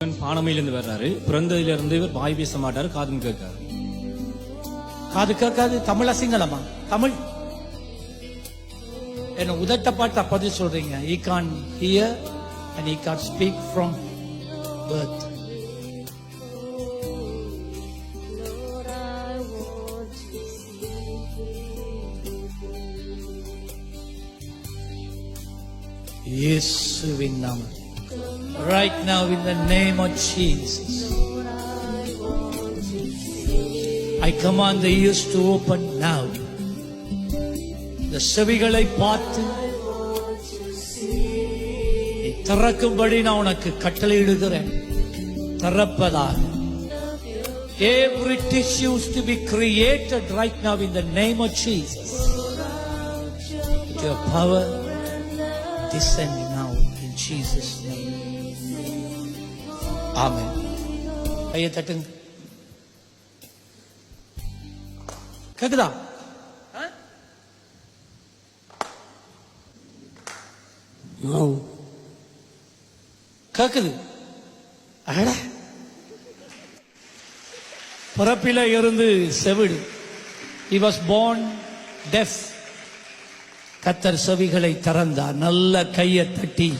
பானமையிலிருந்து வர்றாரு. பிறந்ததுல இருந்து இவர் வாய் பேச மாட்டாரு காதும் கேட்காரு காது கேட்காது தமிழ் சிங்களமா தமிழ். என்ன உதட்ட பாட்டு பதில் சொல்றீங்க? I can hear and I can speak from birth இயேசுவின் நாமம் right now in the name of Jesus I command the ears to open now. The செவிகளை பார்த்து திறக்கும்படி நான் உனக்கு கட்டளையிடுகிறேன் திறப்பதாக Every tissue is to be created right now in the name of Jesus. With your power, descend name. Amen. கையை தட்டுங்க. கேக்குதா? கேக்குது. அட பிறப்பில இருந்து செவிடு. He was born deaf. கத்தர் செவிகளை திறந்தார். நல்ல கையை தட்டி.